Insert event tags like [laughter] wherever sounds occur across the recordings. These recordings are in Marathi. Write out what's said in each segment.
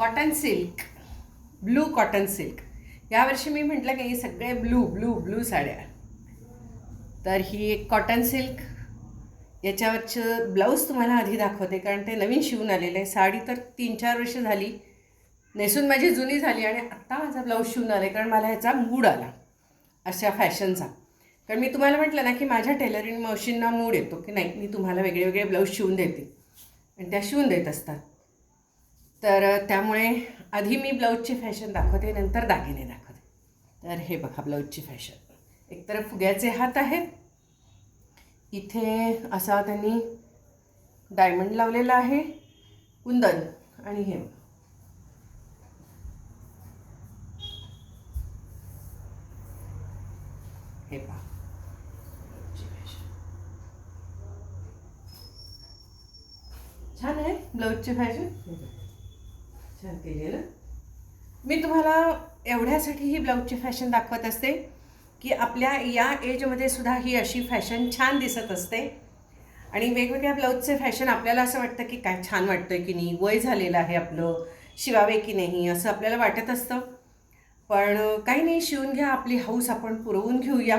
Cotton silk blue cotton silk यावर्षी मी म्हटलं की सगळे ब्लू ब्लू ब्लू साड्या तर ही एक कॉटन सिल्क याच्यावरचं ब्लाऊज तुम्हाला आधी दाखवते कारण ते नवीन शिवून आलेलं आहे. साडी तर तीन चार वर्ष झाली. नेसून माझी जुनी झाली आणि आत्ता माझा ब्लाऊज शिवून आले कारण मला ह्याचा मूड आला. अशा फॅशनचा कारण मी तुम्हाला म्हटलं ना की माझ्या टेलरिंग मशीनना मूड येतो की नाही मी तुम्हाला वेगळे वेगळे ब्लाऊज शिवून देते. आणि त्या शिवून देत असतात. तर त्यामुळे आधी मी ब्लाऊजची फॅशन दाखवते नंतर दागिने दाखवते. तर हे बघा ब्लाऊजची फॅशन. एकतर फुग्याचे हात आहेत. इथे असा त्यांनी डायमंड लावलेला आहे. कुंदन आणि हे बघा. हे पहा. फॅशन. छान आहे ब्लाऊजची फॅशन? छान केली ना मी तुम्हाला एवढ्यासाठी ही ब्लाऊजची फॅशन दाखवत असते की आपल्या या एजमध्ये सुद्धा ही अशी फॅशन छान दिसत असते. आणि वेगवेगळ्या ब्लाऊजचे फॅशन आपल्याला असं वाटतं की काय छान वाटतं आहे की नाही वय झालेलं आहे आपलं शिवावे की नाही असं आपल्याला वाटत असतं. पण काही नाही शिवून घ्या आपली हौस आपण पुरवून घेऊया.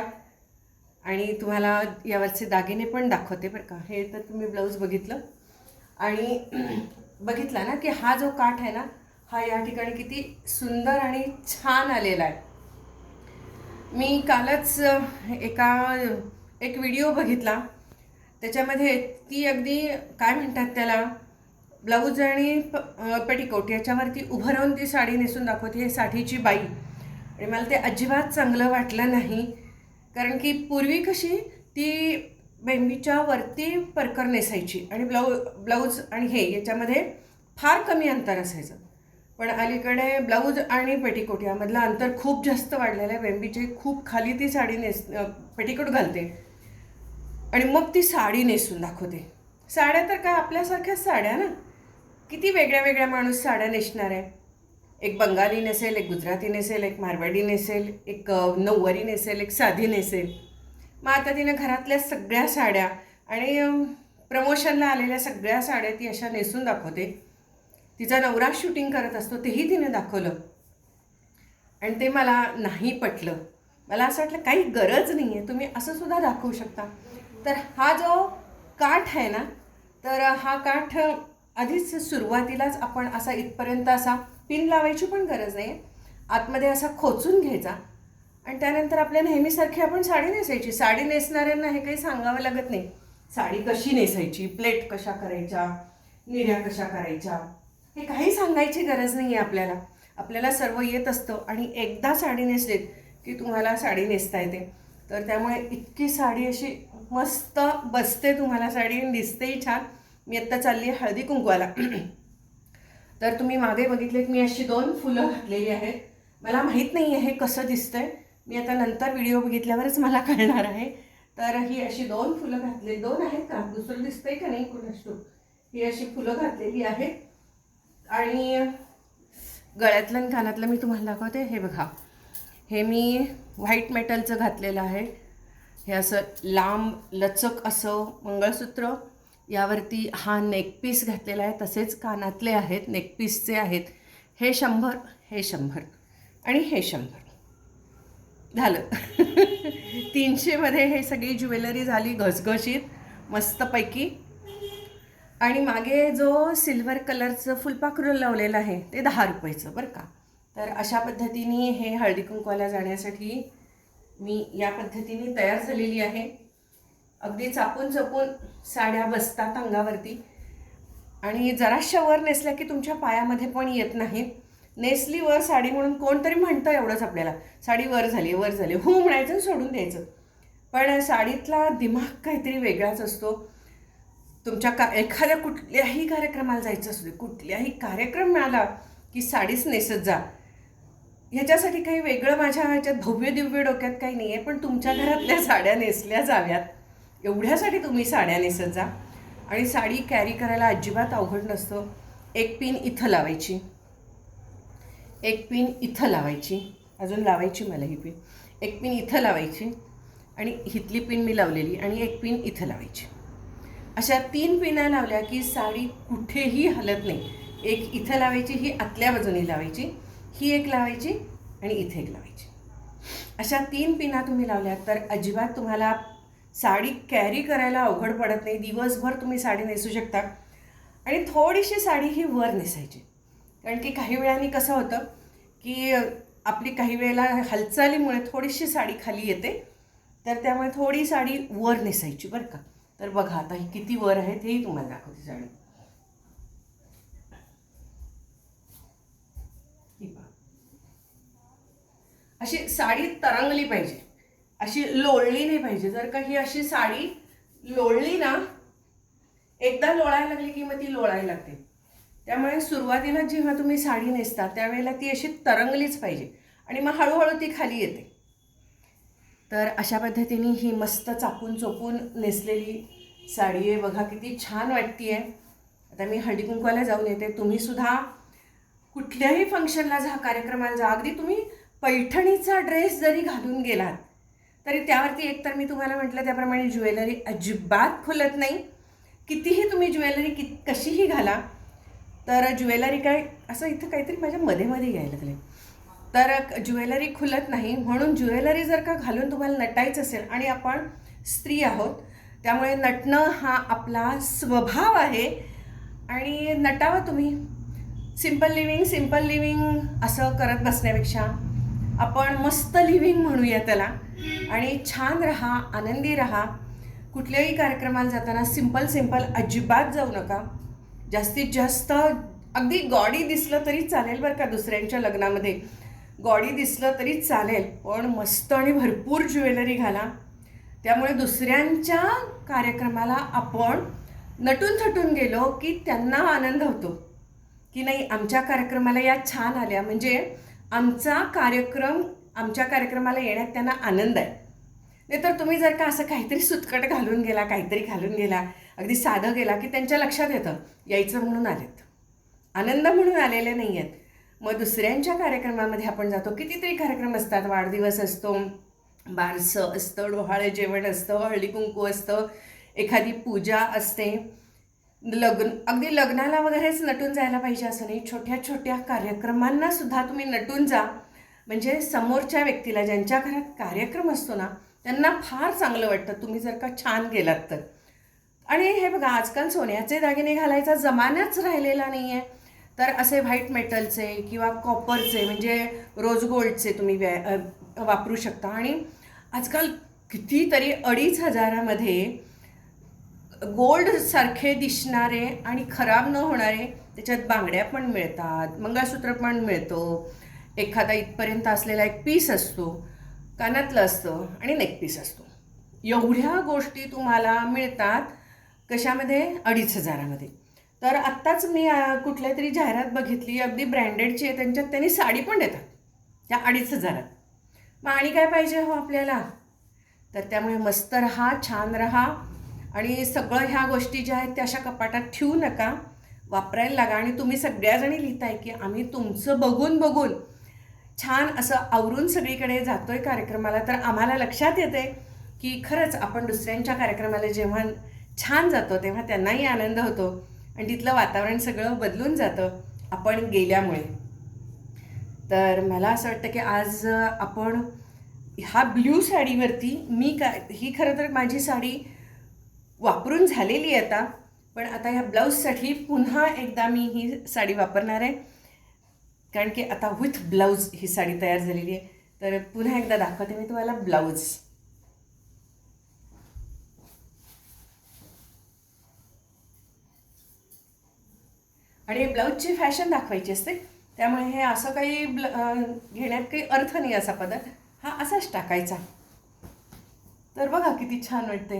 आणि तुम्हाला यावरचे दागिने पण दाखवते बरं का. हे तर तुम्ही ब्लाऊज बघितलं. आणि बघितला ना की हा जो काठ आहे ना हा या ठिकाणी किती सुंदर आणि छान आलेला आहे. मी कालच एका एक व्हिडिओ बघितला. त्याच्यामध्ये ती अगदी काय म्हणतात त्याला ब्लाऊज आणि प अ, पेटिकोट याच्यावरती उभं राहून ती साडी नेसून दाखवते हे साठीची बाई. आणि मला ते अजिबात चांगलं वाटलं नाही. कारण की पूर्वी कशी ती बेंबीच्या वरती परकर नेसायची आणि ब्लाऊ ब्लाऊज आणि हे याच्यामध्ये फार कमी अंतर असायचं. पण अलीकडे ब्लाऊज आणि पेटीकोट यामधलं अंतर खूप जास्त वाढलेलं आहे. बेंबीचे खूप खाली ती साडी नेस पेटीकोट घालते. आणि मग ती साडी नेसून दाखवते. साड्या तर काय आपल्यासारख्याच साड्या ना? किती वेगळ्या वेगळ्या माणूस साड्या नेसणार आहे? एक बंगाली नेसेल एक गुजराती नेसेल एक मारवाडी नेसेल एक नऊवारी नेसेल एक साधी नेसेल. मग आता तिनं घरातल्या सगळ्या साड्या आणि प्रमोशनला आलेल्या सगळ्या साड्या ती अशा नेसून दाखवते. तिचा नवरा शूटिंग करत असतो तेही तिने दाखवलं. आणि ते मला नाही पटलं. मला असं वाटलं काही गरज नाही आहे तुम्ही असं सुद्धा दाखवू शकता. तर हा जो काठ आहे ना तर हा काठ आधीच सुरुवातीलाच आपण असा इथपर्यंत असा पिन लावायची पण गरज नाही आतमध्ये असा खोचून घ्यायचा. आणि त्यानंतर आपल्या नेहमीसारखी आपण साडी नेसायची. साडी नेसणाऱ्यांना हे काही सांगावं लागत नाही. साडी कशी नेसायची? प्लेट कशा करायच्या? निर्या कशा करायच्या? हे काही सांगायची गरज नाही आहे आपल्याला. आपल्याला सर्व येत असतं आणि एकदा साडी नेसलीत की तुम्हाला साडी नेसता येते. तर त्यामुळे इतकी साडी अशी मस्त बसते तुम्हाला साडी. आणि दिसतेही छान. मी आत्ता चालली आहे हळदी कुंकवाला. तर तुम्ही मागे बघितलेत मी अशी दोन फुलं घातलेली आहेत. मला माहीत नाही आहे हे कसं दिसतंय. मी आता नंतर व्हिडिओ बघितल्यावरच मला कळणार आहे. तर ही अशी दोन फुलं घातली दोन आहेत का? दुसरं दिसतंय का नाही कुणाष्टू ही अशी फुलं घातलेली आहेत. आणि गळ्यातलं आणि कानातलं मी तुम्हाला दाखवते. हे बघा. हे मी व्हाईट मेटलचं घातलेलं आहे. हे असं लांब लचक असं मंगळसूत्र. यावरती हा नेकपीस घातलेला आहे. तसेच कानातले आहेत नेकपीसचे आहेत. हे शंभर हे शंभर. आणि हे शंभर. झालं. [laughs] तीनशेमध्ये हे सगळी ज्वेलरी झाली घसघशीत मस्तपैकी. आणि मागे जो सिल्वर कलरचं फुलपाखरू लावलेलं आहे ते दहा रुपयाचं बरं का. तर अशा पद्धतीने हे हळदी कुंकवाला जाण्यासाठी मी या पद्धतीने तयार झालेली आहे. अगदी चापून चपून साड्या बसतात अंगावरती. आणि जराशा वर नेसल्या की तुमच्या पायामध्ये पण येत नाहीत. नेसली वर साडी म्हणून कोणतरी म्हणतं एवढंच आपल्याला. साडी वर झाली वर झाली. हो म्हणायचं सोडून द्यायचं. पण साडीतला दिमाग काहीतरी वेगळाच असतो. तुमच्या का एखाद्या कुठल्याही कार्यक्रमाला जायचं असू दे कुठल्याही कार्यक्रम मिळाला की साडीच नेसत जा. ह्याच्यासाठी काही वेगळं माझ्या ह्याच्यात भव्य दिव्य डोक्यात काही नाही आहे पण तुमच्या घरातल्या साड्या नेसल्या जाव्यात. एवढ्यासाठी तुम्ही साड्या नेसत जा. आणि साडी कॅरी करायला अजिबात अवघड नसतं. एक पिन इथं लावायची. एक पिन इथं लावायची. अजून लावायची मला ही पिन. एक पिन इथं लावायची आणि हिथली पिन मी लावलेली आणि एक पिन इथं लावायची. अशा तीन पिना लावल्या की साडी कुठेही हलत नाही. एक इथं लावायची ही आतल्या बाजूने लावायची ही एक लावायची आणि इथे एक लावायची. अशा तीन पिना तुम्ही लावल्या तर अजिबात तुम्हाला साडी कॅरी करायला अवघड पडत नाही. दिवसभर तुम्ही साडी नेसू शकता. आणि थोडीशी साडी ही वर नेसायची. कारण की काही वेळाने कसं होतं की आपली काही वेळेला हालचालीमुळे थोडीशी साडी खाली येते तर त्यामुळे थोडी साडी वर नेसायची बरं का. तर बघा आता ही किती वर आहे तेही तुम्हाला दाखवते साडी. अशी साडी तरंगली पाहिजे अशी लोळली नाही पाहिजे. जर का ही अशी साडी लोळली ना एकदा लोळायला लागली की मग ती लोळायला लागते. त्यामुळे सुरुवातीला जेव्हा तुम्ही साडी नेसता त्यावेळेला ती अशी तरंगलीच पाहिजे. आणि मग हळूहळू ती खाली येते. तर अशा पद्धतीने ही मस्त चापून चोपून नेसलेली साडी आहे. बघा किती छान वाटते आहे आता मी हळदीकुंकवाला जाऊन येते. तुम्हीसुद्धा कुठल्याही फंक्शनला जा कार्यक्रमाला जा. अगदी तुम्ही पैठणीचा ड्रेस जरी घालून गेलात तरी त्यावरती एकतर मी तुम्हाला म्हटलं त्याप्रमाणे ज्वेलरी अजिबात खुलत नाही. कितीही तुम्ही ज्वेलरी कि कशीही घाला तर ज्वेलरी काय असं इथं काहीतरी माझ्या मध्ये मध्ये यायला लागले तर ज्वेलरी खुलत नाही म्हणून ज्वेलरी जर का घालून तुम्हाला नटायचं असेल आणि आपण स्त्री आहोत त्यामुळे नटणं हा आपला स्वभाव आहे. आणि नटावं तुम्ही. सिंपल लिव्हिंग सिंपल लिव्हिंग असं करत बसण्यापेक्षा आपण मस्त लिव्हिंग म्हणूया त्याला. आणि छान राहा आनंदी राहा. कुठल्याही कार्यक्रमाला जाताना सिंपल सिंपल अजिबात जाऊ नका. जास्तीत जास्त अगदी गॉडी दिसलं तरी चालेल बरं का दुसऱ्यांच्या लग्नामध्ये. गॉडी दिसलं तरी चालेल पण मस्त आणि भरपूर ज्वेलरी घाला. त्यामुळे दुसऱ्यांच्या कार्यक्रमाला आपण नटून थटून गेलो की त्यांना आनंद होतो. की नाही आमच्या कार्यक्रमाला या छान आल्या. म्हणजे आमचा कार्यक्रम आमच्या कार्यक्रमाला येण्यात त्यांना आनंद आहे. नाहीतर तुम्ही जर का असं काहीतरी सुतकट घालून गेला काहीतरी घालून गेला अगदी साधं गेला की त्यांच्या लक्षात येतं यायचं म्हणून आलेत. आनंद म्हणून आलेले नाही आहेत मग दुसऱ्यांच्या कार्यक्रमामध्ये आपण जातो कितीतरी कार्यक्रम असतात वाढदिवस असतो बारसं असतं डोहाळे जेवण असतं हळदी कुंकू असतं एखादी पूजा असते. लग्न अगदी लग्नाला वगैरेच नटून जायला पाहिजे असं नाही छोट्या छोट्या कार्यक्रमांना सुद्धा तुम्ही नटून जा. म्हणजे समोरच्या व्यक्तीला ज्यांच्या घरात कार्यक्रम असतो ना त्यांना फार चांगलं वाटतं. तुम्ही जर का छान गेलात तर. आणि हे बघा आजकाल सोन्याचे दागिने घालायचा जमानाच राहिलेला नाही आहे तर असे व्हाईट मेटलचे किंवा कॉपरचे म्हणजे रोज गोल्डचे तुम्ही व्या वापरू शकता. आणि आजकाल कितीतरी अडीच हजारामध्ये गोल्डसारखे दिसणारे आणि खराब न होणारे त्याच्यात बांगड्या पण मिळतात मंगळसूत्र पण मिळतो. एखादा इथपर्यंत असलेला एक पीस असतो कानातलं असतं आणि नेकपीस असतो. एवढ्या गोष्टी तुम्हाला मिळतात कशामध्ये? अडीच हजारामध्ये. तर आत्ताच मी कुठल्या तरी जाहिरात बघितली अगदी ब्रँडेडची आहे त्यांच्यात त्यांनी साडी पण देतात त्या अडीच हजारात. मग आणि काय पाहिजे हो आपल्याला? तर त्यामुळे मस्त राहा छान राहा आणि सगळं ह्या गोष्टी ज्या आहेत त्या अशा कपाटात ठेवू नका. वापरायला लागा आणि तुम्ही सगळ्याजणी लिहिताय की आम्ही तुमचं बघून बघून छान असं आवरून सगळीकडे जातो आहे कार्यक्रमाला. तर आम्हाला लक्षात येते की खरंच आपण दुसऱ्यांच्या कार्यक्रमाला जेव्हा छान जातो तेव्हा त्यांनाही आनंद होतो आणि तिथलं वातावरण सगळं बदलून जातं आपण गेल्यामुळे. तर मला असं वाटतं की आज आपण ह्या ब्ल्यू साडीवरती मी काय ही खरं तर माझी साडी वापरून झालेली आहे आता पण आता ह्या ब्लाऊजसाठी पुन्हा एकदा मी ही साडी वापरणार आहे. कारण की आता विथ ब्लाऊज ही साडी तयार झालेली आहे. तर पुन्हा एकदा दाखवते मी तुम्हाला ब्लाऊज. आणि ब्लाऊजची फॅशन दाखवायची असते. त्यामुळे हे असं काही ब्ल घेण्यात काही अर्थ नाही असा पदार्थ. हा असाच टाकायचा. तर बघा किती छान वाटते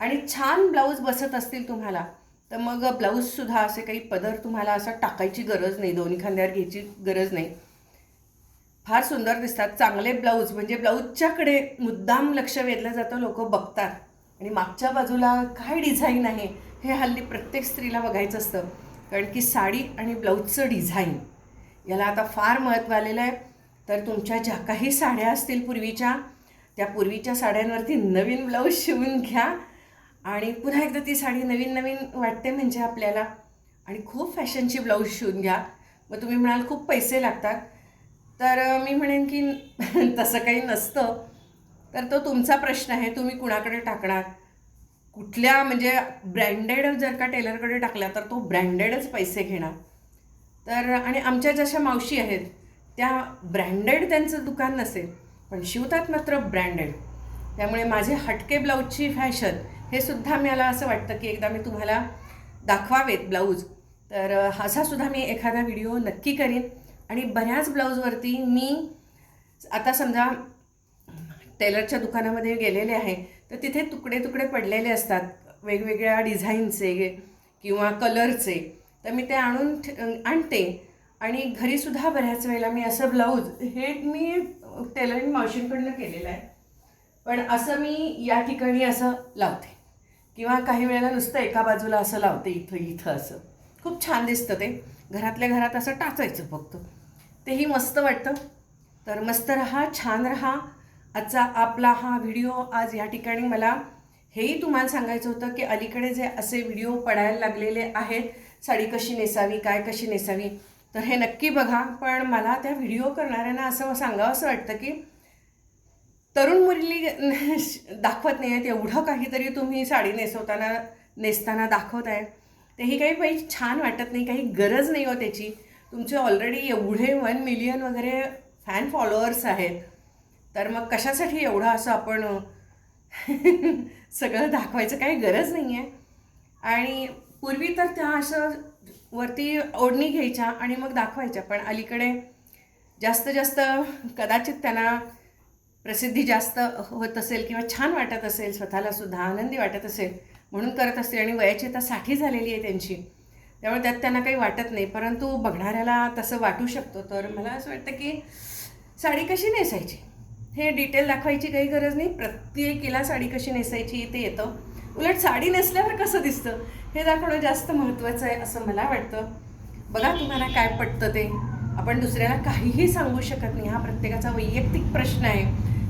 आणि छान ब्लाऊज बसत असतील तुम्हाला तर मग ब्लाऊजसुद्धा असे काही पदर तुम्हाला असं टाकायची गरज नाही. दोन्ही खांद्यावर घ्यायची गरज नाही. फार सुंदर दिसतात. चांगले ब्लाऊज म्हणजे ब्लाऊजच्याकडे मुद्दाम लक्ष वेधलं जातं लोक बघतात. आणि मागच्या बाजूला काय डिझाईन आहे हे हल्ली प्रत्येक स्त्रीला बघायचं असतं. कारण की साडी आणि ब्लाऊजचं डिझाईन याला आता फार महत्त्व आलेलं आहे. तर तुमच्या ज्या काही साड्या असतील पूर्वीच्या त्या पूर्वीच्या साड्यांवरती नवीन ब्लाऊज शिवून घ्या. आणि पुन्हा एकदा ती साडी नवीन नवीन वाटते म्हणजे आपल्याला. आणि खूप फॅशनची ब्लाऊज शिवून घ्या. मग तुम्ही म्हणाल खूप पैसे लागतात. तर मी म्हणेन की [laughs] तसं काही नसतं. तर तो तुमचा प्रश्न आहे तुम्ही कुणाकडे टाकणार? कुठल्या म्हणजे ब्रँडेड जर का टेलरकडे टाकला तर तो ब्रँडेडच पैसे घेणार. तर आणि आमच्या जशा मावशी आहेत त्या ब्रँडेड त्यांचं दुकान नसेल पण शिवतात मात्र ब्रँडेड. त्यामुळे माझे हटके ब्लाऊजची फॅशन हे सुद्धा मला असं वाटतं की एकदा मी तुम्हाला दाखवावेत ब्लाऊज. तर असासुद्धा असा सुद्धा मी एखादा व्हिडिओ नक्की करीन. आणि बऱ्याच ब्लाऊजवरती मी आता समजा टेलरच्या दुकानामध्ये गेलेले आहे तर तिथे तुकडे तुकडे पडलेले असतात वेगवेगळ्या डिझाईनचे किंवा कलरचे. तर मी ते आणून ठे- आणते. आणि घरीसुद्धा बऱ्याच वेळेला मी असं ब्लाऊज हे मी टेलरिंग मावशींकडनं केलेलं आहे. पण असं मी या ठिकाणी असं लावते. किंवा काही वेळेला नुसतं एका बाजूला असं लावते इथं इथं असं. खूप छान दिसतं ते. घरातल्या घरात असं टाचायचं फक्त. तेही मस्त वाटतं. तर मस्त रहा छान रहा. आजचा आपला हा व्हिडिओ आज या ठिकाणी मला हेही तुम्हाला सांगायचं होतं की अलीकडे जे असे व्हिडिओ पडायला लागलेले आहेत साडी कशी नेसावी काय कशी नेसावी तर हे नक्की बघा. पण मला त्या व्हिडिओ करणाऱ्यांना असं सांगावं असं वाटतं की तरुण मुली [laughs] दाखवत नाही आहेत एवढं काहीतरी तुम्ही साडी नेसवताना नेसताना दाखवत आहे. तेही काही काही छान वाटत नाही काही गरज नाही हो त्याची. तुमचे ऑलरेडी एवढे वन मिलियन वगैरे फॅन फॉलोअर्स आहेत. तर मग कशासाठी एवढं असं आपण [laughs] सगळं दाखवायचं काही गरज नाही आहे आणि पूर्वी तर त्या असं वरती ओढणी घ्यायच्या आणि मग दाखवायच्या पण अलीकडे जास्त जास्त कदाचित त्यांना प्रसिद्धी जास्त होत असेल किंवा छान वाटत असेल स्वतःला सुद्धा आनंदी वाटत असेल म्हणून करत असतील आणि वयाची आता साठी झालेली आहे त्यांची. त्यामुळे त्यात त्यांना काही वाटत नाही परंतु बघणाऱ्याला तसं वाटू शकतो. तर मला असं वाटतं की साडी कशी नेसायची? हे डिटेल दाखवायची काही गरज नाही. प्रत्येकीला साडी कशी नेसायची ते येतं. उलट साडी नेसल्यावर कसं दिसतं? हे दाखवणं जास्त महत्त्वाचं आहे असं मला वाटतं. बघा तुम्हाला काय पटतं ते. आपण दुसऱ्याला काहीही सांगू शकत नाही. हा प्रत्येकाचा वैयक्तिक प्रश्न आहे.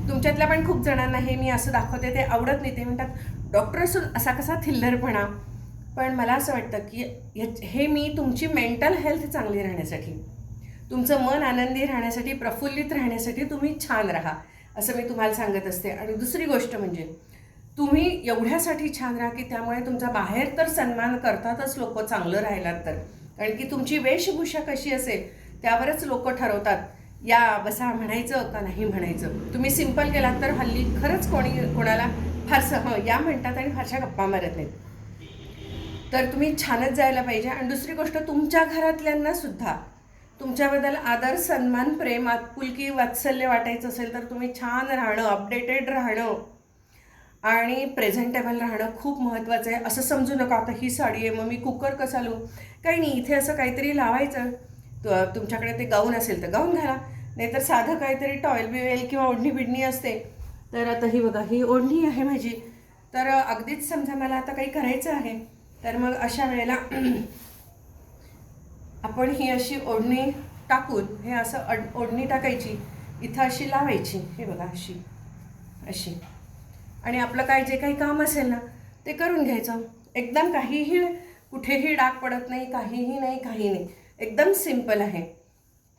तुमच्यातल्या पण खूप जणांना हे मी असं दाखवते ते आवडत नाही. ते म्हणतात डॉक्टर असून असा कसा थिल्लरपणा. पण मला असं वाटतं की हे मी तुमची मेंटल हेल्थ चांगली राहण्यासाठी तुमचं मन आनंदी राहण्यासाठी प्रफुल्लित राहण्यासाठी तुम्ही छान राहा. असं मी तुम्हाला सांगत असते. आणि दुसरी गोष्ट म्हणजे तुम्ही एवढ्यासाठी छान राहा की त्यामुळे तुमचा बाहेर तर सन्मान करतातच लोक चांगलं राहिलात तर. कारण की तुमची वेशभूषा कशी असेल त्यावरच लोक ठरवतात या बसा म्हणायचं का नाही म्हणायचं. तुम्ही सिंपल केलात तर हल्ली खरंच कोणी कोणाला फारसं हं या म्हणतात आणि फारशा गप्पा मारत नाहीत. तर तुम्ही छानच जायला पाहिजे. आणि दुसरी गोष्ट तुमच्या घरातल्यांना सुद्धा तुमच्याबद्दल आदर सन्मान प्रेम आपुलकी वात्सल्य वाटायचं असेल तर तुम्ही छान राहणं अपडेटेड राहणं आणि प्रेझेंटेबल राहणं खूप महत्त्वाचं आहे. असं समजू नका. आता ही साडी आहे मग मी कुकर कसा लावू? काही नाही इथे असं काहीतरी लावायचं. तु- तुमच्याकडे ते गाऊन असेल तर गाऊन घाला. नाहीतर साधं काहीतरी टॉयल बिवेल किंवा ओढणी बिडणी असते. तर आता ही बघा ही ओढणी आहे माझी. तर अगदीच समजा मला आता काही करायचं आहे तर मग अशा वेळेला आपण ही अशी ओढणी टाकून हे असं अड ओढणी टाकायची इथं अशी लावायची हे बघा अशी अशी. आणि आपलं काय जे काही काम असेल ना ते करून घ्यायचं. एकदम काहीही कुठेही डाग पडत नाही काहीही नाही काही नाही. एकदम सिंपल आहे.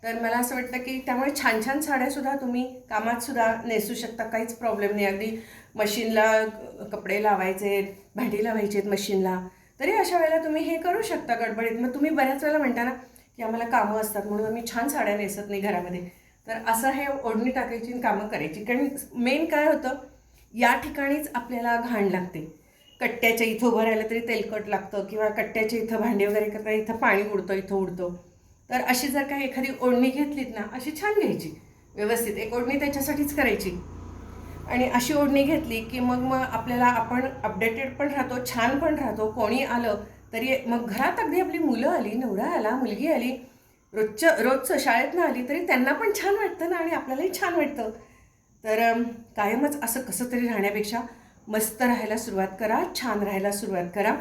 तर मला असं वाटतं की त्यामुळे छान छान साड्यासुद्धा तुम्ही कामातसुद्धा नेसू शकता काहीच प्रॉब्लेम नाही. अगदी मशीनला कपडे लावायचे भांडी लावायचे आहेत मशीनला. तरी अशा वेळेला तुम्ही हे करू शकता गडबडीत. मग तुम्ही बऱ्याच वेळेला म्हणता ना की आम्हाला कामं असतात म्हणून आम्ही छान साड्या नेसत नाही घरामध्ये. तर असं हे ओढणी टाकायची आणि कामं करायची. कारण मेन काय होतं या ठिकाणीच आपल्याला घाण लागते. कट्ट्याच्या इथं उभं राहिलं तरी तेलकट लागतं किंवा कट्ट्याच्या इथं भांडे वगैरे करता इथं पाणी उडतं इथं उडतं. तर अशी जर काही एखादी ओढणी घेतलीत ना अशी छान घ्यायची. व्यवस्थित. एक ओढणी त्याच्यासाठीच करायची. आणि अशी ओढणी घेतली की मग मग आपल्याला आपण अपडेटेड पण राहतो छान पण राहतो. कोणी आलं तरी मग घरात अगदी आपली मुलं आली नवरा आला मुलगी आली रोजच्या रोजचं शाळेतनं आली तरी त्यांना पण छान वाटतं ना आणि आपल्यालाही छान वाटतं. तर कायमच असं कसं तरी राहण्यापेक्षा मस्त राहायला सुरुवात करा छान राहायला सुरुवात करा.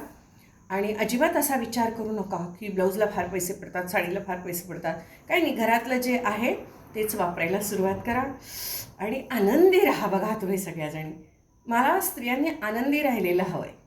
आणि अजिबात असा विचार करू नका की ब्लाऊजला फार पैसे पडतात साडीला फार पैसे पडतात. काही नाही घरातलं जे आहे तेच वापरायला सुरुवात करा. आणि आनंदी राहा बघा तुम्ही सगळ्याजणी. मला स्त्रियांनी आनंदी राहिलेलं हवं आहे